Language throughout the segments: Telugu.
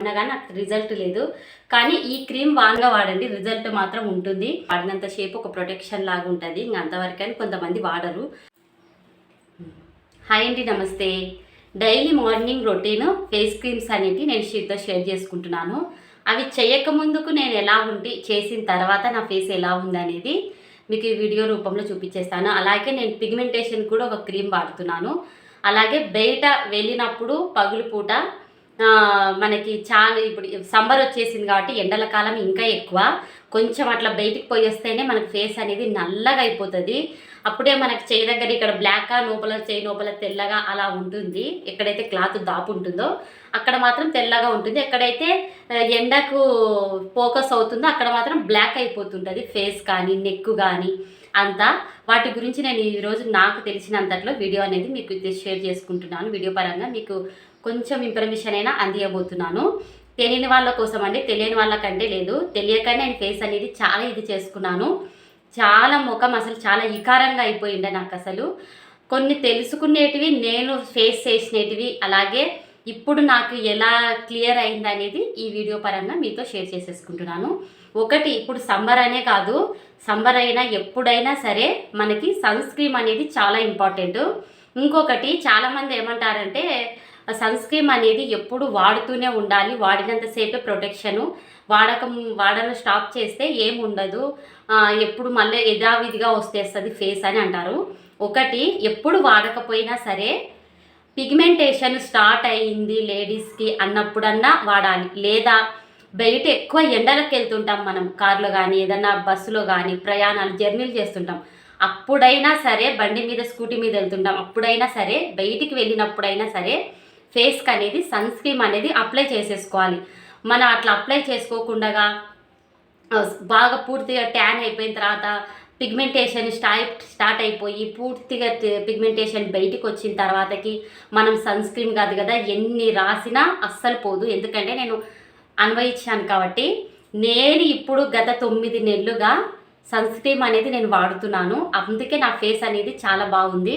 అయినా కానీ నాకు రిజల్ట్ లేదు. కానీ ఈ క్రీమ్ వాన్గా వాడండి రిజల్ట్ మాత్రం ఉంటుంది. వాడినంత షేప్ ఒక ప్రొటెక్షన్ లాగా ఉంటుంది. ఇంకా అంతవరకైనా కొంతమంది వాడరు. హాయ్ అండి నమస్తే. Daily morning routine face creams అనేవి నేను షీట్తో షేర్ చేసుకుంటున్నాను. అవి చేయక ముందుకు నేను ఎలా ఉండి చేసిన తర్వాత నా ఫేస్ ఎలా ఉందనేది మీకు ఈ వీడియో రూపంలో చూపించేస్తాను. అలాగే నేను పిగ్మెంటేషన్ కూడా ఒక క్రీమ్ వాడుతున్నాను. అలాగే బయట వెళ్ళినప్పుడు పగులు పూట మనకి చాలా ఇప్పుడు సమ్మర్ వచ్చేసింది కాబట్టి ఎండల కాలం ఇంకా ఎక్కువ. కొంచెం అట్లా బయటికి పోయి వస్తేనే మనకు ఫేస్ అనేది నల్లగా అయిపోతుంది. అప్పుడే మనకి చేయి దగ్గర ఇక్కడ బ్లాక్గా లోపల చేయి లోపల తెల్లగా అలా ఉంటుంది. ఎక్కడైతే క్లాత్ దాపు ఉంటుందో అక్కడ మాత్రం తెల్లగా ఉంటుంది. ఎక్కడైతే ఎండకు ఫోకస్ అవుతుందో అక్కడ మాత్రం బ్లాక్ అయిపోతుంటుంది ఫేస్ కానీ నెక్ కానీ అంతా. వాటి గురించి నేను ఈరోజు నాకు తెలిసినంతట్లో వీడియో అనేది మీకు ఇది షేర్ చేసుకుంటున్నాను. వీడియో పరంగా మీకు కొంచెం ఇన్ఫర్మేషన్ అయినా అందియబోతున్నాను. తెలియని వాళ్ళ కోసం అండి తెలియని వాళ్ళకంటే లేదు. తెలియకనే నేను ఫేస్ అనేది చాలా ఇది చేసుకున్నాను. చాలా ముఖం అసలు చాలా వికారంగా అయిపోయిండే నాకు అసలు. కొన్ని తెలుసుకునేటివి నేను ఫేస్ చేసినటివి అలాగే ఇప్పుడు నాకు ఎలా క్లియర్ అయింది అనేది ఈ వీడియో పరంగా మీతో షేర్ చేసేసుకుంటున్నాను. ఒకటి ఇప్పుడు సమ్మర్ అనే కాదు. సమ్మర్ అయినా ఎప్పుడైనా సరే మనకి సన్ స్క్రీమ్ అనేది చాలా ఇంపార్టెంట్ ఇంకొకటి చాలామంది ఏమంటారంటే సన్ స్క్రీమ్ అనేది ఎప్పుడు వాడుతూనే ఉండాలి. వాడినంతసేపే ప్రొటెక్షను. వాడకం వాడడం స్టాప్ చేస్తే ఏం ఉండదు ఎప్పుడు మళ్ళీ యథావిధిగా వస్తేస్తుంది ఫేస్ అని అంటారు. ఒకటి ఎప్పుడు వాడకపోయినా సరే పిగ్మెంటేషన్ స్టార్ట్ అయ్యింది లేడీస్కి అన్నప్పుడన్నా వాడాలి. లేదా బయట ఎక్కువ ఎండలకు వెళ్తుంటాం మనం కార్లో కానీ ఏదన్నా బస్సులో కానీ ప్రయాణాలు జర్నీలు చేస్తుంటాం. అప్పుడైనా సరే బండి మీద స్కూటీ మీద వెళ్తుంటాం. అప్పుడైనా సరే బయటికి వెళ్ళినప్పుడైనా సరే ఫేస్కి అనేది సన్ స్క్రీమ్ అనేది అప్లై చేసేసుకోవాలి. మనం అట్లా అప్లై చేసుకోకుండా బాగా పూర్తిగా ట్యాన్ అయిపోయిన తర్వాత పిగ్మెంటేషన్ స్టార్ట్ స్టార్ట్ అయిపోయి పూర్తిగా పిగ్మెంటేషన్ బయటికి వచ్చిన తర్వాతకి మనం సన్ స్క్రీన్ కాదు కదా ఎన్ని రాసినా అస్సలు పోదు. ఎందుకంటే నేను అన్వయించాను కాబట్టి నేను ఇప్పుడు గత తొమ్మిది నెలలుగా సన్ స్క్రీమ్ అనేది నేను వాడుతున్నాను. అందుకే నా ఫేస్ అనేది చాలా బాగుంది.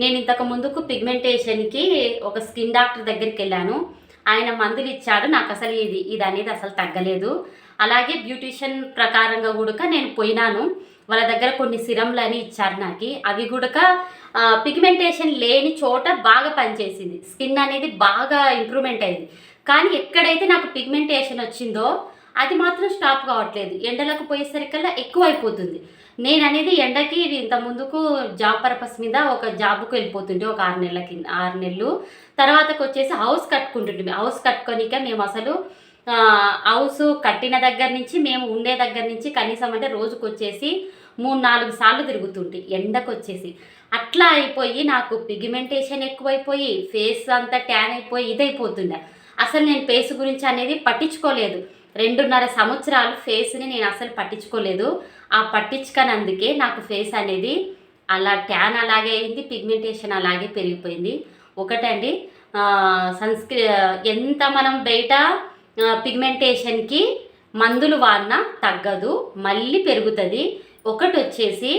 నేను ఇంతకు ముందుకు పిగ్మెంటేషన్కి ఒక స్కిన్ డాక్టర్ దగ్గరికి వెళ్ళాను ఆయన మందులు ఇచ్చాడు నాకు అసలు ఇది ఇది అనేది అసలు తగ్గలేదు. అలాగే బ్యూటిషియన్ ప్రకారంగా కూడా నేను పోయినాను. వాళ్ళ దగ్గర కొన్ని సిరంలు అని ఇచ్చారు నాకు. అవి కూడా పిగ్మెంటేషన్ లేని చోట బాగా పనిచేసింది. స్కిన్ అనేది బాగా ఇంప్రూవ్మెంట్ అయింది. కానీ ఎక్కడైతే నాకు పిగ్మెంటేషన్ వచ్చిందో అది మాత్రం స్టాప్ కావట్లేదు. ఎండలకు పోయేసరికల్లా ఎక్కువ అయిపోతుంది నేను అనేది ఎండకి ఇంత ముందుకు జాబ్ పర్పస్ మీద ఒక జాబ్కు వెళ్ళిపోతుంటే ఒక ఆరు నెలల కింద ఆరు నెలలు. తర్వాతకు వచ్చేసి హౌస్ కట్టుకుంటుండే హౌస్ కట్టుకొనిక మేము అసలు హౌస్ కట్టిన దగ్గర నుంచి మేము ఉండే దగ్గర నుంచి కనీసం అంటే రోజుకు వచ్చేసి మూడు నాలుగు సార్లు తిరుగుతుంటే ఎండకు వచ్చేసి అట్లా అయిపోయి నాకు పిగ్మెంటేషన్ ఎక్కువైపోయి ఫేస్ అంతా ట్యాన్ అయిపోయి ఇదైపోతుండే. అసలు నేను ఫేస్ గురించి అనేది పట్టించుకోలేదు. రెండున్నర సంవత్సరాలు ఫేస్ని నేను అసలు పట్టించుకోలేదు. ఆ పట్టించుకనందుకే నాకు ఫేస్ అనేది అలా ట్యాన్ అలాగే అయింది పిగ్మెంటేషన్ అలాగే పెరిగిపోయింది. ఒకటండి సన్స్క్రీ ఎంత మనం బయట పిగ్మెంటేషన్కి మందులు వాడినా తగ్గదు మళ్ళీ పెరుగుతుంది. ఒకటి వచ్చేసి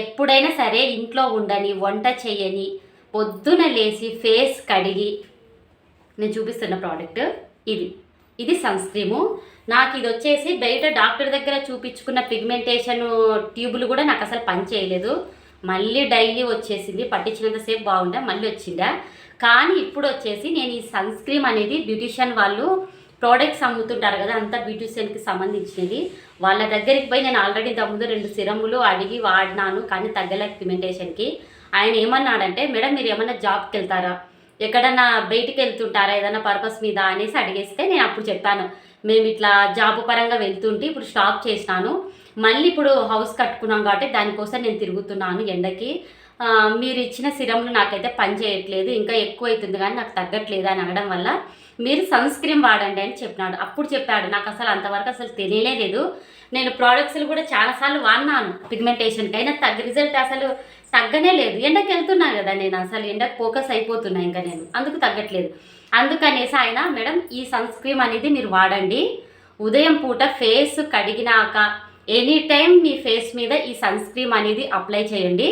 ఎప్పుడైనా సరే ఇంట్లో ఉండని వంట చేయని పొద్దున లేచి ఫేస్ కడిగి నేను చూపిస్తున్న ప్రోడక్ట్ ఇది. ఇది సన్ స్క్రీము నాకు ఇది వచ్చేసి బయట డాక్టర్ దగ్గర చూపించుకున్న పిగ్మెంటేషన్ ట్యూబులు కూడా నాకు అసలు పని చేయలేదు. మళ్ళీ డైలీ వచ్చేసింది. పట్టించినంతసేపు బాగుండే మళ్ళీ వచ్చిందా కానీ ఇప్పుడు వచ్చేసి నేను ఈ సన్ స్క్రీమ్ అనేది బ్యూటిషియన్ వాళ్ళు ప్రోడక్ట్స్ అమ్ముతుంటారు కదా అంతా బ్యూటిషియన్కి సంబంధించినది వాళ్ళ దగ్గరికి పోయి నేను ఆల్రెడీ ముందు రెండు సిరములు అడిగి వాడినాను కానీ తగ్గలే పిగ్మెంటేషన్కి ఆయన ఏమన్నాడంటే మేడం మీరు ఏమన్నా జాబ్కి వెళ్తారా? ఎక్కడన్నా బయటికి వెళ్తుంటారా? ఏదైనా పర్పస్ మీద? అనేసి అడిగేస్తే నేను అప్పుడు చెప్పాను. మేము ఇట్లా జాబ్ పరంగా వెళ్తుంటే ఇప్పుడు స్టాప్ చేసినాను. మళ్ళీ ఇప్పుడు హౌస్ కట్టుకున్నాం కాబట్టి దానికోసం నేను తిరుగుతున్నాను ఎండకి. మీరు ఇచ్చిన సిరంలు నాకైతే పని చేయట్లేదు ఇంకా ఎక్కువ అవుతుంది కానీ నాకు తగ్గట్లేదు అని అనడం వల్ల మీరు సన్ స్క్రీన్ వాడండి అని చెప్పినాడు. అప్పుడు చెప్పాడు నాకు అసలు అంతవరకు అసలు తెలియలేదు నేను ప్రోడక్ట్స్లు కూడా చాలాసార్లు వాడినాను. పిగ్మెంటేషన్కి అయినా తగ్గ రిజల్ట్ అసలు తగ్గనే లేదు. ఎండకి వెళ్తున్నా కదా నేను అసలు ఎండకు ఫోకస్ అయిపోతున్నా ఇంకా నేను. అందుకు తగ్గట్లేదు. అందుకనేసి ఆయన మేడం ఈ సన్ స్క్రీమ్ అనేది మీరు వాడండి. ఉదయం పూట ఫేస్ కడిగినాక ఎనీ టైం మీ ఫేస్ మీద ఈ సన్ స్క్రీమ్ అనేది అప్లై చేయండి.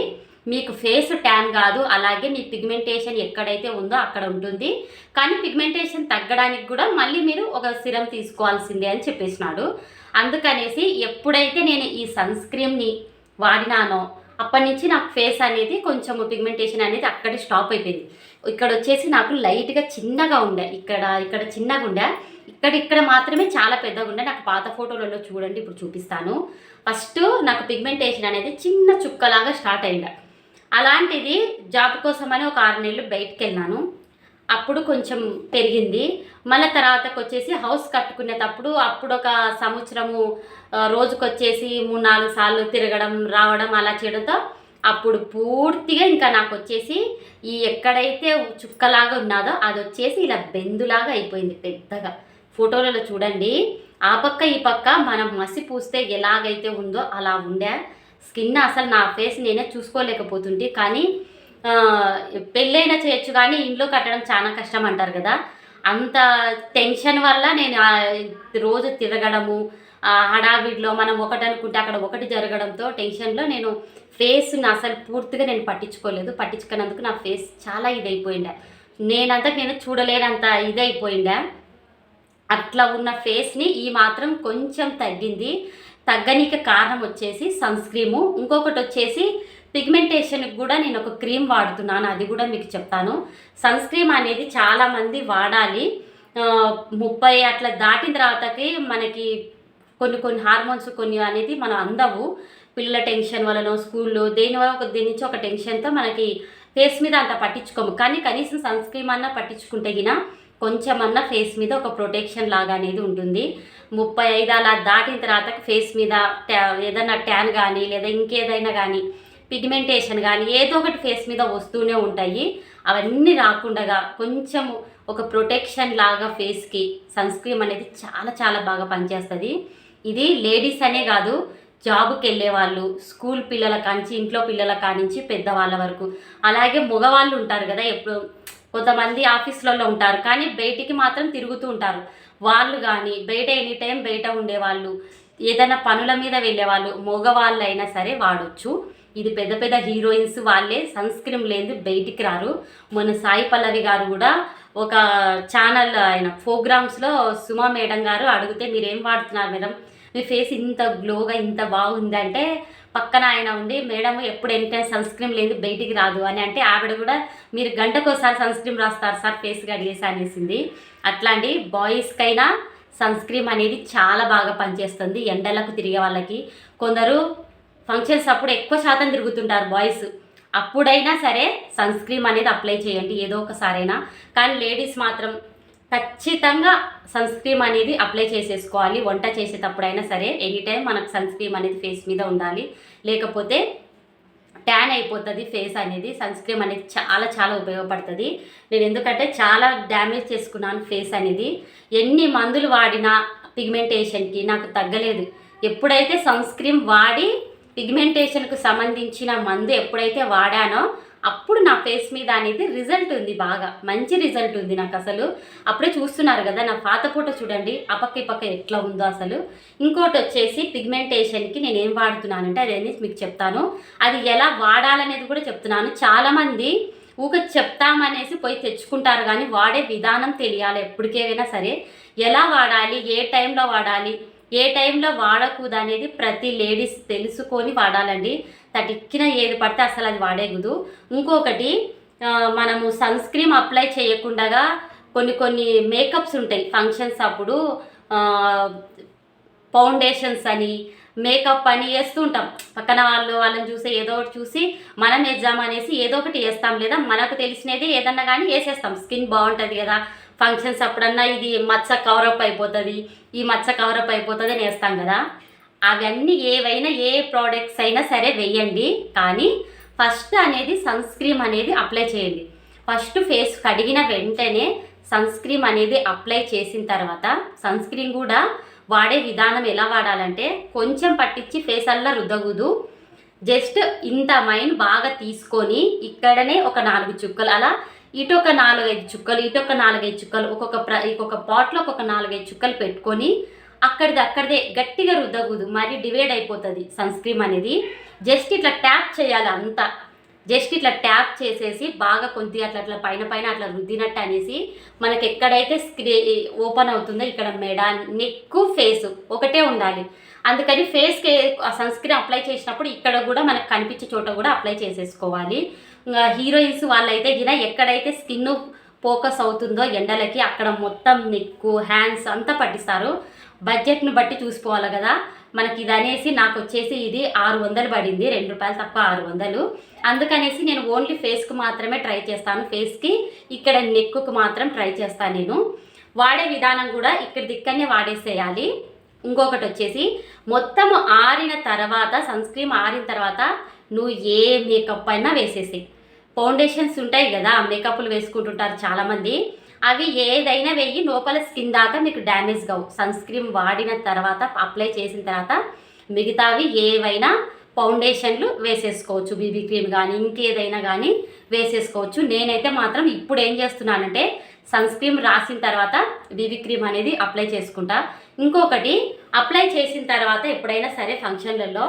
మీకు ఫేస్ ట్యాన్ కాదు అలాగే మీ పిగ్మెంటేషన్ ఎక్కడైతే ఉందో అక్కడ ఉంటుంది. కానీ పిగ్మెంటేషన్ తగ్గడానికి కూడా మళ్ళీ మీరు ఒక సిరం తీసుకోవాల్సిందే అని చెప్పేసినాడు. అందుకనేసి ఎప్పుడైతే నేను ఈ సన్ స్క్రీమ్ని వాడినానో అప్పటి నుంచి నాకు ఫేస్ అనేది కొంచెం పిగ్మెంటేషన్ అనేది అక్కడే స్టాప్ అయిపోయింది. ఇక్కడ వచ్చేసి నాకు లైట్గా చిన్నగా ఉండే. ఇక్కడ ఇక్కడ చిన్నగా ఉండే. ఇక్కడ ఇక్కడ మాత్రమే చాలా పెద్దగా ఉండే. నాకు పాత ఫోటోలలో చూడండి ఇప్పుడు చూపిస్తాను. ఫస్ట్ నాకు పిగ్మెంటేషన్ అనేది చిన్న చుక్కలాగా స్టార్ట్ అయింది. అలాంటిది జాబ్ కోసమని ఒక ఆరు నెలలు బయటికి వెళ్ళినాను అప్పుడు కొంచెం పెరిగింది. మళ్ళీ తర్వాతకు వచ్చేసి హౌస్ కట్టుకునేటప్పుడు అప్పుడు ఒక సంవత్సరము రోజుకొచ్చేసి మూడు నాలుగు సార్లు తిరగడం రావడం అలా చేయడంతో అప్పుడు పూర్తిగా ఇంకా నాకు వచ్చేసి ఈ ఎక్కడైతే చుక్కలాగా ఉన్నదో అది వచ్చేసి ఇలా బెందులాగా అయిపోయింది పెద్దగా. ఫోటోలలో చూడండి. ఆ పక్క ఈ పక్క మనం మసి పూస్తే ఎలాగైతే ఉందో అలా ఉండే. స్కిన్ అసలు నా ఫేస్ నేనే చూసుకోలేకపోతుంటే కానీ పెళ్ళైనా చేయొచ్చు కానీ ఇంట్లో కట్టడం చాలా కష్టం అంటారు కదా. అంత టెన్షన్ వల్ల నేను రోజు తిరగడము హడావిడిలో మనం ఒకటి అనుకుంటే అక్కడ ఒకటి జరగడంతో టెన్షన్లో నేను ఫేస్ని అసలు పూర్తిగా నేను పట్టించుకోలేదు. పట్టించుకున్నందుకు నా ఫేస్ చాలా ఇదైపోయిండే నేనంతా నేను చూడలేనంత ఇదైపోయిండే అట్లా ఉన్న ఫేస్ని ఈ మాత్రం కొంచెం తగ్గింది. తగ్గనీకి కారణం వచ్చేసి సన్ స్క్రీము ఇంకొకటి వచ్చేసి పిగ్మెంటేషన్కి కూడా నేను ఒక క్రీమ్ వాడుతున్నాను అది కూడా మీకు చెప్తాను. సన్ స్క్రీమ్ అనేది చాలామంది వాడాలి. ముప్పై అట్లా దాటిన తర్వాతకి మనకి కొన్ని కొన్ని హార్మోన్స్ కొన్ని అనేది మనం అందవు. పిల్లల టెన్షన్ వలన స్కూల్లో దేని వల్ల ఒక దేని నుంచి ఒక టెన్షన్తో మనకి ఫేస్ మీద అంత పట్టించుకోము. కానీ కనీసం సన్ స్క్రీమ్ అన్నా పట్టించుకుంటే గిన కొంచెమన్నా ఫేస్ మీద ఒక ప్రొటెక్షన్ లాగా అనేది ఉంటుంది. ముప్పై ఐదు అలా దాటిన తర్వాత ఫేస్ మీద ట్యా- ఏదైనా ట్యాన్ కానీ లేదా ఇంకేదైనా కానీ పిగ్మెంటేషన్ కానీ ఏదో ఒకటి ఫేస్ మీద వస్తూనే ఉంటాయి. అవన్నీ రాకుండా కొంచెము ఒక ప్రొటెక్షన్ లాగా ఫేస్కి సన్ స్క్రీమ్ అనేది చాలా చాలా బాగా పనిచేస్తుంది. ఇది లేడీస్ అనే కాదు జాబ్కి వెళ్ళే వాళ్ళు స్కూల్ పిల్లల కాంచి ఇంట్లో పిల్లల కానించి పెద్దవాళ్ళ వరకు. అలాగే మగవాళ్ళు ఉంటారు కదా ఎప్పుడు కొంతమంది ఆఫీసులలో ఉంటారు కానీ బయటికి మాత్రం తిరుగుతూ ఉంటారు. వాళ్ళు కానీ బయట ఎనీ టైం బయట ఉండేవాళ్ళు ఏదైనా పనుల మీద వెళ్ళేవాళ్ళు మగవాళ్ళు అయినా సరే వాడొచ్చు. ఇది పెద్ద పెద్ద హీరోయిన్స్ వాళ్ళే సన్ స్క్రీన్ లేని బయటికి రారు. మన సాయి పల్లవి గారు కూడా ఒక ఛానల్ ఆయన ప్రోగ్రామ్స్లో సుమా మేడం గారు అడిగితే మీరు ఏం వాడుతున్నారు మేడం? మీ ఫేస్ ఇంత గ్లోగా ఇంత బాగుంది అంటే పక్కన ఆయన ఉండి మేడం ఎప్పుడు ఎనీ టైం సన్ స్క్రీన్ లేదు బయటికి రాదు అని అంటే ఆవిడ కూడా మీరు గంటకోసారి సన్ స్క్రీన్ రాస్తారు సార్ ఫేస్ కడిగేసి అనేసింది. అట్లాంటి బాయ్స్కైనా సన్ స్క్రీన్ అనేది చాలా బాగా పనిచేస్తుంది ఎండలకు తిరిగే వాళ్ళకి. కొందరు ఫంక్షన్స్ అప్పుడు ఎక్కువ శాతం తిరుగుతుంటారు బాయ్స్ అప్పుడైనా సరే సన్ స్క్రీన్ అనేది అప్లై చేయండి ఏదో ఒకసారైనా కానీ లేడీస్ మాత్రం ఖచ్చితంగా సన్ స్క్రీన్ అనేది అప్లై చేసేసుకోవాలి. వంట చేసేటప్పుడైనా సరే ఎనీ టైం మనకు సన్ స్క్రీన్ అనేది ఫేస్ మీద ఉండాలి. లేకపోతే ట్యాన్ అయిపోతుంది ఫేస్ అనేది సన్ స్క్రీన్ అనేది చాలా చాలా ఉపయోగపడుతుంది. నేను ఎందుకంటే చాలా డ్యామేజ్ చేసుకున్నాను ఫేస్ అనేది. ఎన్ని మందులు వాడినా పిగ్మెంటేషన్కి నాకు తగ్గలేదు. ఎప్పుడైతే సన్ స్క్రీన్ వాడి పిగ్మెంటేషన్కు సంబంధించిన మందు ఎప్పుడైతే వాడానో అప్పుడు నా ఫేస్ మీద అనేది రిజల్ట్ ఉంది బాగా. మంచి రిజల్ట్ ఉంది నాకు అసలు. అప్పుడే చూస్తున్నారు కదా నా పాత పూట చూడండి ఆ పక్క ఈ పక్క ఎట్లా ఉందో అసలు. ఇంకోటి వచ్చేసి పిగ్మెంటేషన్కి నేను ఏం వాడుతున్నానంటే అదేది మీకు చెప్తాను. అది ఎలా వాడాలనేది కూడా చెప్తున్నాను. చాలామంది ఊక చెప్తామనేసి పోయి తెచ్చుకుంటారు కానీ వాడే విధానం తెలియాలి ఎప్పటికైనా సరే. ఎలా వాడాలి ఏ టైంలో వాడాలి ఏ టైంలో వాడకూడదు అనేది ప్రతి లేడీస్ తెలుసుకొని వాడాలండి. తటిక్కిన ఏది పడితే అసలు అది వాడేగుదు ఇంకొకటి మనము సన్ స్క్రీన్ అప్లై చేయకుండా కొన్ని కొన్ని మేకప్స్ ఉంటాయి. ఫంక్షన్స్ అప్పుడు ఫౌండేషన్స్ అని మేకప్ అని వేస్తూ ఉంటాం. పక్కన వాళ్ళు వాళ్ళని చూసి ఏదో ఒకటి చూసి మనం వేద్దాం అనేసి ఏదో ఒకటి వేస్తాం లేదా మనకు తెలిసినది ఏదన్నా కానీ వేసేస్తాం. స్కిన్ బాగుంటుంది కదా ఫంక్షన్స్ అప్పుడన్నా ఇది మచ్చ కవరప్ అయిపోతుంది ఈ మచ్చ కవరప్ అయిపోతుంది అని వేస్తాం కదా. అవన్నీ ఏవైనా ఏ ప్రోడక్ట్స్ అయినా సరే వేయండి. కానీ ఫస్ట్ అనేది సన్ స్క్రీమ్ అనేది అప్లై చేయండి. ఫస్ట్ ఫేస్ కడిగిన వెంటనే సన్ స్క్రీమ్ అనేది అప్లై చేసిన తర్వాత సన్ స్క్రీన్ కూడా వాడే విధానం ఎలా వాడాలంటే కొంచెం పట్టించి ఫేస్ అల్లా రుద్దగుదు జస్ట్ ఇంత మైండ్ బాగా తీసుకొని ఇక్కడనే ఒక నాలుగు చుక్కలు అలా ఇటు ఒక నాలుగైదు చుక్కలు ఇటు ఒక నాలుగైదు చుక్కలు ఒక్కొక్క ప్ర ఒక్కొక్క పాట్లో ఒక్కొక్క నాలుగైదు చుక్కలు పెట్టుకొని అక్కడిది అక్కడిదే గట్టిగా రుద్దకూడదు. మరి డివైడ్ అయిపోతుంది సన్ స్క్రీన్ అనేది. జస్ట్ ఇట్లా ట్యాప్ చేయాలి అంతా. జస్ట్ ఇట్లా ట్యాప్ చేసేసి బాగా కొద్దిగా అట్లా అట్లా పైన పైన అట్లా రుద్దినట్టు అనేసి మనకి ఎక్కడైతే స్క్రీ ఓపెన్ అవుతుందో ఇక్కడ మెడ నెక్ ఫేస్ ఒకటే ఉండాలి. అందుకని ఫేస్కి సన్ స్క్రీన్ అప్లై చేసినప్పుడు ఇక్కడ కూడా మనకు కనిపించే చోట కూడా అప్లై చేసేసుకోవాలి. హీరోయిన్స్ వాళ్ళైతే గిన ఎక్కడైతే స్కిన్ ఫోకస్ అవుతుందో ఎండలకి అక్కడ మొత్తం నెక్కు హ్యాండ్స్ అంతా పట్టిస్తారు. బడ్జెట్ను బట్టి చూసుకోవాలి కదా. మనకి ఇది అనేసి నాకు వచ్చేసి ఇది ఆరు వందలు పడింది. రెండు రూపాయలు తక్కువ ఆరు వందలు. అందుకనేసి నేను ఓన్లీ ఫేస్కి మాత్రమే ట్రై చేస్తాను. ఫేస్కి ఇక్కడ నెక్కుకు మాత్రం ట్రై చేస్తాను నేను. వాడే విధానం కూడా ఇక్కడ దిక్కనే వాడేసేయాలి. ఇంకొకటి వచ్చేసి మొత్తం ఆరిన తర్వాత సన్ స్క్రీన్ ఆరిన తర్వాత నువ్వు ఏ మేకప్ అయినా వేసేసి ఫౌండేషన్స్ ఉంటాయి కదా మేకప్లు వేసుకుంటుంటారు చాలామంది. అవి ఏదైనా వెయ్యి లోపల స్కిన్ దాకా మీకు డ్యామేజ్ కావు. సన్ స్క్రీన్ వాడిన తర్వాత అప్లై చేసిన తర్వాత మిగతావి ఏవైనా ఫౌండేషన్లు వేసేసుకోవచ్చు. బీబీ క్రీమ్ కానీ ఇంకేదైనా కానీ వేసేసుకోవచ్చు. నేనైతే మాత్రం ఇప్పుడు ఏం చేస్తున్నానంటే సన్ స్క్రీన్ రాసిన తర్వాత బీబీ క్రీమ్ అనేది అప్లై చేసుకుంటా. ఇంకొకటి అప్లై చేసిన తర్వాత ఎప్పుడైనా సరే ఫంక్షన్లలో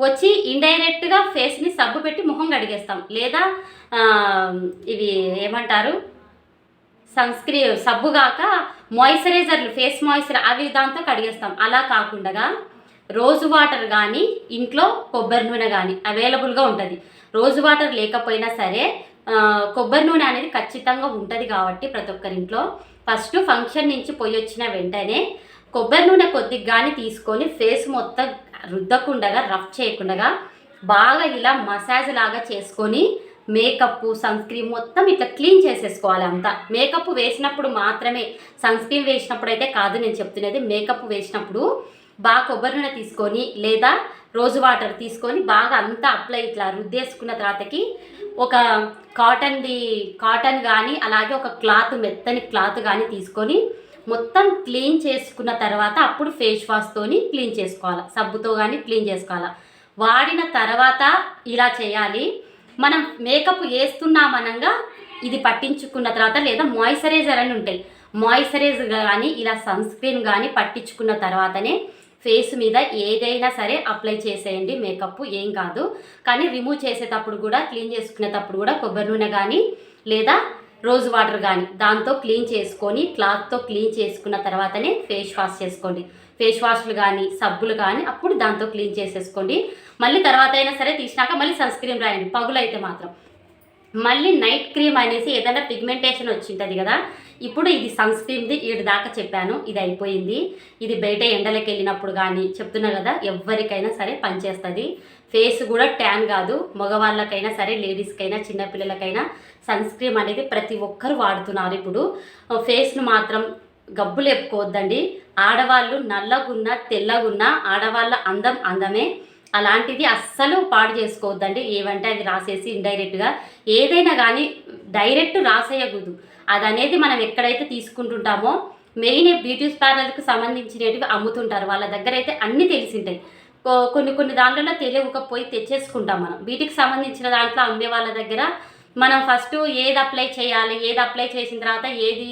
వచ్చి ఇండైరెక్ట్గా ఫేస్ని సబ్బు పెట్టి ముఖం కడిగేస్తాం. లేదా ఇవి ఏమంటారు? సన్ స్క్రీన్ సబ్బు కాక మాయిశ్చరైజర్లు ఫేస్ మాయిశ్చర్ అవి దాంతో కడిగేస్తాం. అలా కాకుండా రోజు వాటర్ కానీ ఇంట్లో కొబ్బరి నూనె కానీ అవైలబుల్గా ఉంటుంది. రోజు వాటర్ లేకపోయినా సరే కొబ్బరి నూనె అనేది ఖచ్చితంగా ఉంటుంది కాబట్టి ప్రతి ఒక్కరి ఇంట్లో. ఫస్ట్ ఫంక్షన్ నుంచి పోయి వచ్చిన వెంటనే కొబ్బరి నూనె కొద్దిగా కానీ తీసుకొని ఫేస్ మొత్తం రుద్దకుండగా రఫ్ చేయకుండా బాగా ఇలా మసాజ్ లాగా చేసుకొని మేకప్ సన్ స్క్రీన్ మొత్తం ఇట్లా క్లీన్ చేసేసుకోవాలి అంతా. మేకప్ వేసినప్పుడు మాత్రమే సన్ స్క్రీన్ వేసినప్పుడు అయితే కాదు నేను చెప్తున్నది మేకప్ వేసినప్పుడు బాగా కొబ్బరి నూనె తీసుకొని లేదా రోజు వాటర్ తీసుకొని బాగా అంతా అప్లై ఇట్లా రుద్దేసుకున్న తర్వాతకి ఒక కాటన్ది కాటన్ కానీ అలాగే ఒక క్లాత్ మెత్తని క్లాత్ కానీ తీసుకొని మొత్తం క్లీన్ చేసుకున్న తర్వాత అప్పుడు ఫేస్ వాష్తోని క్లీన్ చేసుకోవాలి. సబ్బుతో కానీ క్లీన్ చేసుకోవాలి. వాడిన తర్వాత ఇలా చేయాలి. మనం మేకప్ వేస్తున్నామనగా ఇది పట్టించుకున్న తర్వాత లేదా మాయిశ్చరైజర్ అని ఉంటాయి. మాయిశ్చరైజర్ కానీ ఇలా సన్ స్క్రీన్ కానీ పట్టించుకున్న తర్వాతనే ఫేస్ మీద ఏదైనా సరే అప్లై చేసేయండి. మేకప్ ఏం కాదు. కానీ రిమూవ్ చేసేటప్పుడు కూడా క్లీన్ చేసుకునేటప్పుడు కూడా కొబ్బరి నూనె కానీ లేదా రోజ్ వాటర్ కానీ దాంతో క్లీన్ చేసుకొని క్లాత్తో క్లీన్ చేసుకున్న తర్వాతనే ఫేస్ వాష్ చేసుకోండి. ఫేస్ వాష్లు కానీ సబ్బులు కానీ అప్పుడు దాంతో క్లీన్ చేసేసుకోండి. మళ్ళీ తర్వాత అయినా సరే తీసినాక మళ్ళీ సన్ స్క్రీన్ రాయండి పగులైతే మాత్రం. మళ్ళీ నైట్ క్రీమ్ అనేసి ఏదైనా పిగ్మెంటేషన్ వచ్చింటుంది కదా ఇప్పుడు ఇది సన్ స్క్రీన్ది ఈడు దాకా చెప్పాను ఇది అయిపోయింది. ఇది బయట ఎండలకు వెళ్ళినప్పుడు కానీ చెప్తున్నా కదా ఎవరికైనా సరే పనిచేస్తుంది. ఫేస్ కూడా ట్యాన్ కాదు. మగవాళ్ళకైనా సరే లేడీస్కైనా చిన్నపిల్లలకైనా సన్ స్క్రీన్ అనేది ప్రతి ఒక్కరు వాడుతున్నారు ఇప్పుడు. ఫేస్ను మాత్రం గబ్బు లేపుకోవద్దండి ఆడవాళ్ళు నల్లగున్నా తెల్లగున్నా ఆడవాళ్ళ అందం అందమే. అలాంటిది అస్సలు పాడు చేసుకోవద్దండి. ఏవంటే అవి రాసేసి ఇండైరెక్ట్గా ఏదైనా కానీ డైరెక్ట్ రాసేయకూడదు. అది అనేది మనం ఎక్కడైతే తీసుకుంటుంటామో మెయిన్ బ్యూటీ పార్లర్కి సంబంధించినవి అమ్ముతుంటారు. వాళ్ళ దగ్గర అయితే అన్నీ తెలిసింటాయి. కొన్ని కొన్ని దాంట్లో తెలియకపోయి తెచ్చేసుకుంటాం మనం. వీటికి సంబంధించిన దాంట్లో అమ్మే వాళ్ళ దగ్గర మనం ఫస్ట్ ఏది అప్లై చేయాలి ఏది అప్లై చేసిన తర్వాత ఏది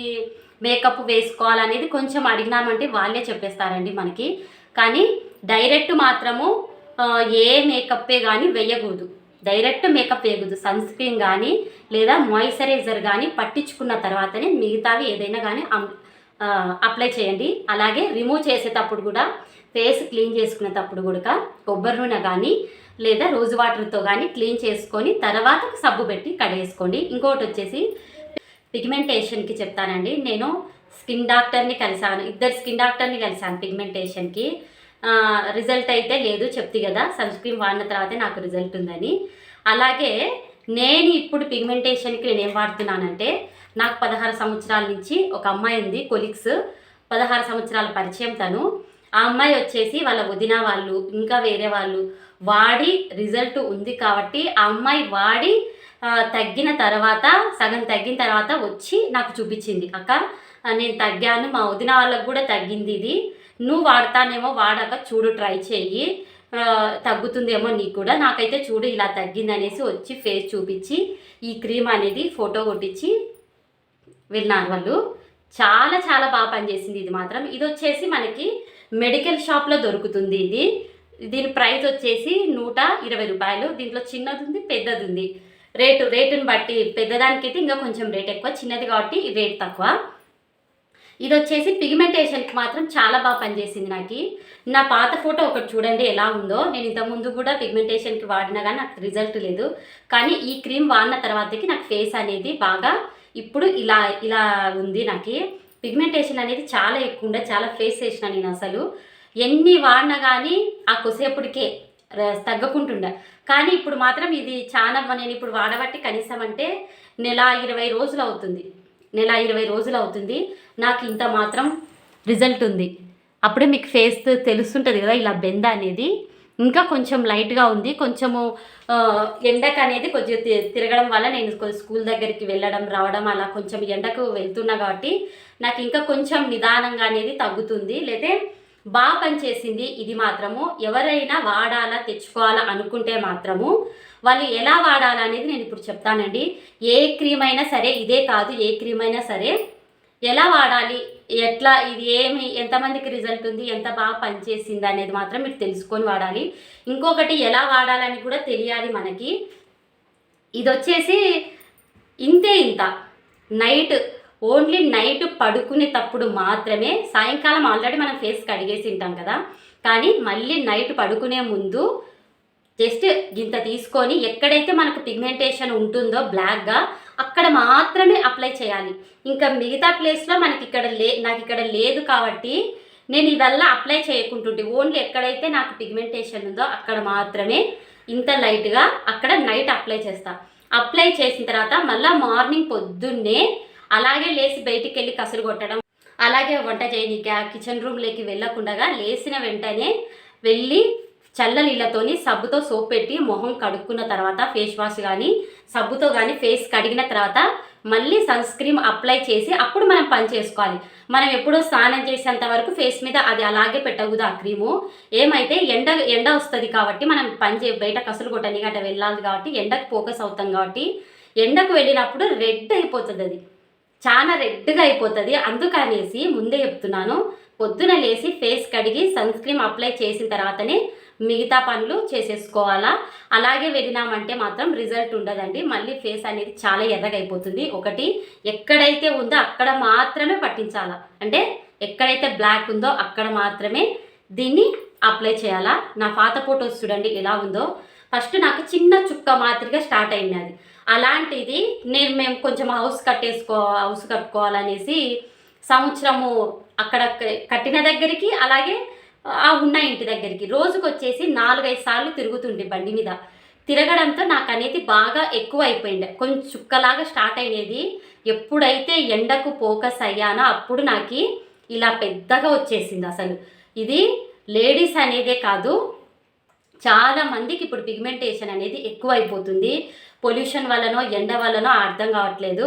మేకప్ వేసుకోవాలనేది కొంచెం అడిగినామంటే వాళ్ళే చెప్పేస్తారండి మనకి. కానీ డైరెక్ట్ మాత్రము ఏ మేకప్పే కానీ వేయకూడదు. డైరెక్ట్ మేకప్ వేయకూడదు. సన్ స్క్రీన్ కానీ లేదా మాయిశ్చరైజర్ కానీ పట్టించుకున్న తర్వాతనే మిగతావి ఏదైనా కానీ అప్లై చేయండి. అలాగే రిమూవ్ చేసేటప్పుడు కూడా ఫేస్ క్లీన్ చేసుకునేటప్పుడు కూడా కొబ్బరి నూనె కానీ లేదా రోజు వాటర్తో కానీ క్లీన్ చేసుకొని తర్వాత సబ్బు పెట్టి కడేసుకోండి ఇంకోటి వచ్చేసి పిగ్మెంటేషన్కి చెప్తానండి. నేను స్కిన్ డాక్టర్ని కలిసాను ఇద్దరు స్కిన్ డాక్టర్ని కలిసాను పిగ్మెంటేషన్కి. రిజల్ట్ అయితే లేదు చెప్తి కదా సన్ స్క్రీన్ వాడిన తర్వాతే నాకు రిజల్ట్ ఉందని. అలాగే నేను ఇప్పుడు పిగ్మెంటేషన్కి నేను ఏం వాడుతున్నానంటే నాకు పదహారు సంవత్సరాల నుంచి ఒక అమ్మాయి ఉంది కొలిక్స్ పదహారు సంవత్సరాల పరిచయం తను. ఆ అమ్మాయి వచ్చేసి వాళ్ళ వదిన వాళ్ళు ఇంకా వేరే వాళ్ళు వాడి రిజల్ట్ ఉంది కాబట్టి ఆ అమ్మాయి వాడి తగ్గిన తర్వాత సగం తగ్గిన తర్వాత వచ్చి నాకు చూపించింది. అక్క నేను తగ్గాను మా వదిన వాళ్ళకు కూడా తగ్గింది ఇది. నువ్వు వాడతానేమో వాడాక చూడు ట్రై చేయి తగ్గుతుందేమో నీకు కూడా. నాకైతే చూడు ఇలా తగ్గింది అనేసి వచ్చి ఫేస్ చూపించి ఈ క్రీమ్ అనేది ఫోటో కొట్టించి వెళ్ళినారు వాళ్ళు. చాలా చాలా బాగా పనిచేసింది ఇది మాత్రం. ఇది వచ్చేసి మనకి మెడికల్ షాప్లో దొరుకుతుంది ఇది. దీని ప్రైస్ వచ్చేసి నూట ఇరవై రూపాయలు. దీంట్లో చిన్నది ఉంది పెద్దది ఉంది. రేటు రేటుని బట్టి పెద్దదానికైతే ఇంకా కొంచెం రేట్ ఎక్కువ చిన్నది కాబట్టి రేట్ తక్కువ. ఇది వచ్చేసి పిగ్మెంటేషన్కి మాత్రం చాలా బాగా పనిచేసింది నాకు. నా పాత ఫోటో ఒకటి చూడండి ఎలా ఉందో. నేను ఇంతకుముందు కూడా పిగ్మెంటేషన్కి వాడినా కానీ నాకు రిజల్ట్ లేదు. కానీ ఈ క్రీమ్ వాడిన తర్వాతకి నాకు ఫేస్ అనేది బాగా ఇప్పుడు ఇలా ఇలా ఉంది నాకు. పిగ్మెంటేషన్ అనేది చాలా ఎక్కువ ఉండే చాలా ఫేస్ చేసిన నేను అసలు. ఎన్ని వాడినా కానీ ఆ కొసేపటికే తగ్గకుంటుండే. కానీ ఇప్పుడు మాత్రం ఇది చాలా నేను ఇప్పుడు వాడబట్టి కనీసం అంటే నెల ఇరవై రోజులు అవుతుంది. నెల ఇరవై రోజులు అవుతుంది. నాకు ఇంత మాత్రం రిజల్ట్ ఉంది. అప్పుడే మీకు ఫేస్ తెలుస్తుంటుంది కదా ఇలా బెంద అనేది. ఇంకా కొంచెం లైట్గా ఉంది. కొంచెము ఎండకు అనేది కొంచెం తి- తిరగడం వల్ల నేను కొంచెం స్కూల్ దగ్గరికి వెళ్ళడం రావడం అలా కొంచెం ఎండకు వెళ్తున్నా కాబట్టి నాకు ఇంకా కొంచెం నిదానంగా అనేది తగ్గుతుంది. లేదా బాగా పనిచేసింది ఇది మాత్రము. ఎవరైనా వాడాలా తెచ్చుకోవాలా అనుకుంటే మాత్రము వాళ్ళు ఎలా వాడాలా అనేది నేను ఇప్పుడు చెప్తానండి. ఏ క్రీమ్ అయినా సరే ఇదే కాదు. ఏ క్రీమ్ అయినా సరే ఎలా వాడాలి? ఎట్లా ఇది ఏమి ఎంతమందికి రిజల్ట్ ఉంది ఎంత బాగా పనిచేసింది అనేది మాత్రం మీరు తెలుసుకొని వాడాలి. ఇంకొకటి ఎలా వాడాలని కూడా తెలియాలి మనకి. ఇది వచ్చేసి ఇంతే ఇంత. నైట్ ఓన్లీ నైట్ పడుకునేటప్పుడు మాత్రమే సాయంకాలం ఆల్రెడీ మనం ఫేస్ కడిగేసి ఉంటాం కదా. కానీ మళ్ళీ నైట్ పడుకునే ముందు జస్ట్ ఇంత తీసుకొని ఎక్కడైతే మనకు పిగ్మెంటేషన్ ఉంటుందో బ్లాక్గా అక్కడ మాత్రమే అప్లై చేయాలి. ఇంకా మిగతా ప్లేస్లో మనకి ఇక్కడ లే నాకు ఇక్కడ లేదు కాబట్టి నేను ఇవల్ల అప్లై చేయకుంటుంటే ఓన్లీ ఎక్కడైతే నాకు పిగ్మెంటేషన్ ఉందో అక్కడ మాత్రమే ఇంత లైట్గా అక్కడ నైట్ అప్లై చేస్తా. అప్లై చేసిన తర్వాత మళ్ళీ మార్నింగ్ పొద్దున్నే అలాగే లేచి బయటికి వెళ్ళి కసురు కొట్టడం అలాగే వంట చేయనీకి కిచెన్ రూమ్లోకి వెళ్ళకుండా లేచిన వెంటనే వెళ్ళి చల్ల నీళ్ళతోని సబ్బుతో సోప్ పెట్టి మొహం కడుక్కున్న తర్వాత ఫేస్ వాష్ కానీ సబ్బుతో కానీ ఫేస్ కడిగిన తర్వాత మళ్ళీ సన్ స్క్రీమ్ అప్లై చేసి అప్పుడు మనం పని చేసుకోవాలి. మనం ఎప్పుడో స్నానం చేసేంత వరకు ఫేస్ మీద అది అలాగే పెట్టకూడదు ఆ క్రీము ఏమైతే ఎండ ఎండ వస్తుంది కాబట్టి మనం పని చే బయట కసులు కొట్టని గట్ట వెళ్ళాలి కాబట్టి ఎండకు ఫోకస్ అవుతాం కాబట్టి ఎండకు వెళ్ళినప్పుడు రెడ్ అయిపోతుంది అది. చాలా రెడ్గా అయిపోతుంది. అందుకనేసి ముందే చెప్తున్నాను పొద్దున లేచి ఫేస్ కడిగి సన్ స్క్రీమ్ అప్లై చేసిన తర్వాతనే మిగతా పనులు చేసేసుకోవాలా? అలాగే వెళ్ళినామంటే మాత్రం రిజల్ట్ ఉండదండి. మళ్ళీ ఫేస్ అనేది చాలా ఎర్రగైపోతుంది. ఒకటి ఎక్కడైతే ఉందో అక్కడ మాత్రమే పట్టించాలా? అంటే ఎక్కడైతే బ్లాక్ ఉందో అక్కడ మాత్రమే దీన్ని అప్లై చేయాలా? నా పాత ఫోటోస్ చూడండి ఎలా ఉందో. ఫస్ట్ నాకు చిన్న చుక్క మాదిరిగా స్టార్ట్ అయింది అది. అలాంటిది నేను మేము కొంచెం హౌస్ కట్టేసుకో హౌస్ కట్టుకోవాలనేసి సంవత్సరము అక్కడ కట్టిన దగ్గరికి అలాగే ఉన్న ఇంటి దగ్గరికి. రోజుకు వచ్చేసి నాలుగైదు సార్లు తిరుగుతుండే బండి మీద. తిరగడంతో నాకు అనేది బాగా ఎక్కువ అయిపోయింది కొంచెం చుక్కలాగా స్టార్ట్ అయినది. ఎప్పుడైతే ఎండకు ఫోకస్ అయ్యానో అప్పుడు నాకు ఇలా పెద్దగా వచ్చేసింది అసలు. ఇది లేడీస్ అనేదే కాదు. చాలా మందికి ఇప్పుడు పిగ్మెంటేషన్ అనేది ఎక్కువ అయిపోతుంది పొల్యూషన్ వల్లనో ఎండ వల్లనో అర్థం కావట్లేదు.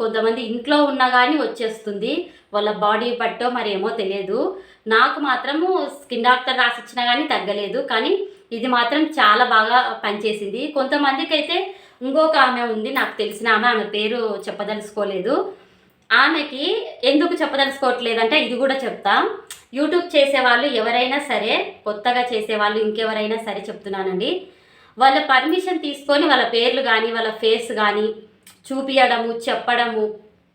కొంతమంది ఇంట్లో ఉన్నా కానీ వచ్చేస్తుంది. వాళ్ళ బాడీ పట్టో మరి ఏమో తెలియదు. నాకు మాత్రము స్కిన్ డాక్టర్ రాసిచ్చినా కానీ తగ్గలేదు. కానీ ఇది మాత్రం చాలా బాగా పనిచేసింది. కొంతమందికి అయితే ఇంకొక ఆమె ఉంది నాకు తెలిసిన ఆమె ఆమె పేరు చెప్పదలుచుకోలేదు. ఆమెకి ఎందుకు చెప్పదలుచుకోవట్లేదంటే ఇది కూడా చెప్తా. యూట్యూబ్ చేసేవాళ్ళు ఎవరైనా సరే కొత్తగా చేసేవాళ్ళు ఇంకెవరైనా సరే చెప్తున్నానండి. వాళ్ళ పర్మిషన్ తీసుకొని వాళ్ళ పేర్లు కానీ వాళ్ళ ఫేస్ కానీ చూపించడము చెప్పడము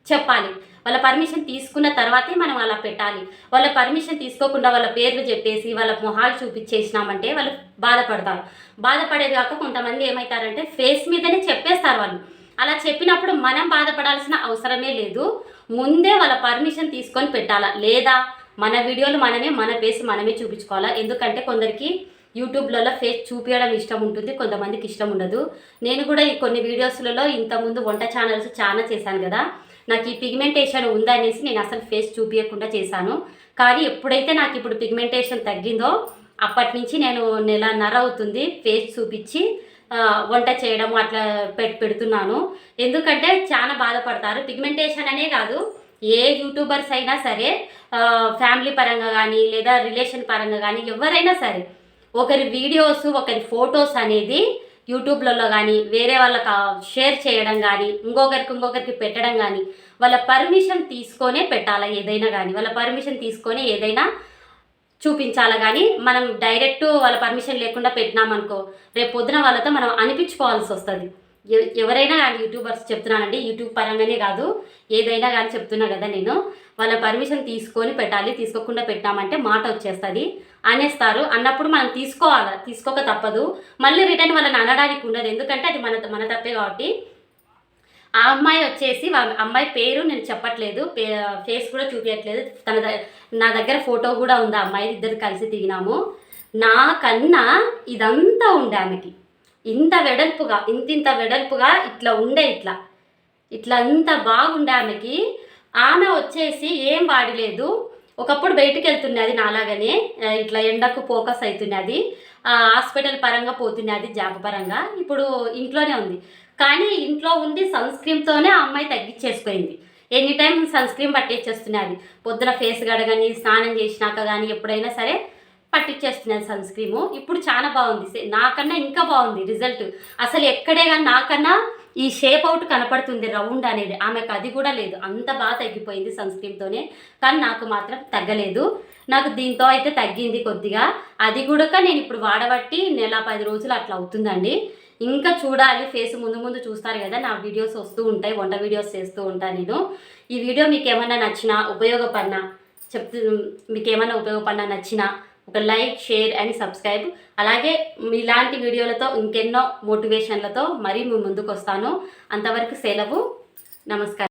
చెప్పాలి. వాళ్ళ పర్మిషన్ తీసుకున్న తర్వాతే మనం అలా పెట్టాలి. వాళ్ళ పర్మిషన్ తీసుకోకుండా వాళ్ళ పేర్లు చెప్పేసి వాళ్ళ మొహాలు చూపించేసినామంటే వాళ్ళు బాధపడతారు. బాధపడేది కాక కొంతమంది ఏమవుతారంటే ఫేస్ మీదనే చెప్పేస్తారు వాళ్ళు. అలా చెప్పినప్పుడు మనం బాధపడాల్సిన అవసరమే లేదు. ముందే వాళ్ళ పర్మిషన్ తీసుకొని పెట్టాలా? లేదా మన వీడియోలు మనమే మన ఫేస్ మనమే చూపించుకోవాలా? ఎందుకంటే కొందరికి యూట్యూబ్లలో ఫేస్ చూపించడం ఇష్టం ఉంటుంది కొంతమందికి ఇష్టం ఉండదు. నేను కూడా ఈ కొన్ని వీడియోస్లలో ఇంతకుముందు వంట ఛానల్స్ చాలా చేశాను కదా. నాకు ఈ పిగ్మెంటేషన్ ఉందనేసి నేను అసలు ఫేస్ చూపించకుండా చేశాను. కానీ ఎప్పుడైతే నాకు ఇప్పుడు పిగ్మెంటేషన్ తగ్గిందో అప్పటి నుంచి నేను నెలన్నర అవుతుంది ఫేస్ చూపించి వంట చేయడం అట్లా పెట్ పెడుతున్నాను. ఎందుకంటే చాలా బాధపడతారు. పిగ్మెంటేషన్ అనే కాదు ఏ యూట్యూబర్స్ అయినా సరే ఫ్యామిలీ పరంగా కానీ లేదా రిలేషన్ పరంగా కానీ ఎవరైనా సరే ఒకరి వీడియోస్ ఒకరి ఫొటోస్ అనేది యూట్యూబ్లలో కానీ వేరే వాళ్ళకి షేర్ చేయడం కానీ ఇంకొకరికి ఇంకొకరికి పెట్టడం కానీ వాళ్ళ పర్మిషన్ తీసుకొనే పెట్టాలా ఏదైనా కానీ వాళ్ళ పర్మిషన్ తీసుకొని ఏదైనా చూపించాలా కానీ మనం డైరెక్ట్ వాళ్ళ పర్మిషన్ లేకుండా పెట్టినామనుకో రేపు పొద్దున వాళ్ళతో మనం అనిపించుకోవాల్సి వస్తుంది. ఎవరైనా కానీ యూట్యూబర్స్ చెప్తున్నానండి యూట్యూబ్ పరంగానే కాదు ఏదైనా కానీ చెప్తున్నా కదా నేను వాళ్ళ పర్మిషన్ తీసుకొని పెట్టాలి తీసుకోకుండా పెట్టామంటే మాట వచ్చేస్తుంది. అనేస్తారు. అన్నప్పుడు మనం తీసుకోవాలి? తీసుకోక తప్పదు. మళ్ళీ రిటర్న్ వాళ్ళని అనడానికి ఉండదు. ఎందుకంటే అది మన మన తప్పే కాబట్టి. ఆ అమ్మాయి వచ్చేసి అమ్మాయి పేరు నేను చెప్పట్లేదు. పే ఫేస్ కూడా చూపించట్లేదు తన నా దగ్గర ఫోటో కూడా ఉంది ఆ అమ్మాయి ఇద్దరు కలిసి దిగినాము. నాకన్నా ఇదంతా ఉండే ఆమెకి. ఇంత వెడల్పుగా ఇంత ఇంత వెడల్పుగా ఇట్లా ఉండే ఇట్లా. ఇట్లా అంత బాగుండే ఆమెకి. ఆమె వచ్చేసి ఏం వాడలేదు. ఒకప్పుడు బయటికి వెళ్తున్నది నాలాగనే ఇట్లా ఎండకు ఫోకస్ అవుతున్నది హాస్పిటల్ పరంగా పోతున్నది జాబ్ పరంగా. ఇప్పుడు ఇంట్లోనే ఉంది. కానీ ఇంట్లో ఉండి సన్ స్క్రీన్తోనే ఆ అమ్మాయి తగ్గించేసిపోయింది. ఎనీ టైం సన్ స్క్రీన్ పట్టించేస్తున్నది పొద్దున ఫేస్ గడగని స్నానం చేసినాక కానీ ఎప్పుడైనా సరే పట్టించేస్తున్నది సన్ స్క్రీము ఇప్పుడు చాలా బాగుంది. నాకన్నా ఇంకా బాగుంది రిజల్ట్. అసలు ఎక్కడే కానీ నాకన్నా ఈ షేప్ అవుట్ కనపడుతుంది రౌండ్ అనేది. ఆమెకు అది కూడా లేదు. అంత బాగా తగ్గిపోయింది సన్ స్క్రీన్తోనే కానీ నాకు మాత్రం తగ్గలేదు. నాకు దీంతో అయితే తగ్గింది కొద్దిగా. అది కూడా నేను ఇప్పుడు వాడబట్టి నెల పది రోజులు అట్లా అవుతుందండి. ఇంకా చూడాలి. ఫేస్ ముందు ముందు చూస్తారు కదా నా వీడియోస్ వస్తూ ఉంటాయి వంట వీడియోస్ చేస్తూ ఉంటాను నేను. ఈ వీడియో మీకు ఏమన్నా నచ్చినా ఉపయోగపడినా చెప్తూ మీకు ఏమైనా ఉపయోగపడినా నచ్చినా ఒక లైక్ షేర్ అండ్ సబ్స్క్రైబ్. అలాగే ఇలాంటి వీడియోలతో ఇంకెన్నో మోటివేషన్లతో మరీ మీ ముందుకు వస్తాను అంతవరకు సెలవు. నమస్కారం.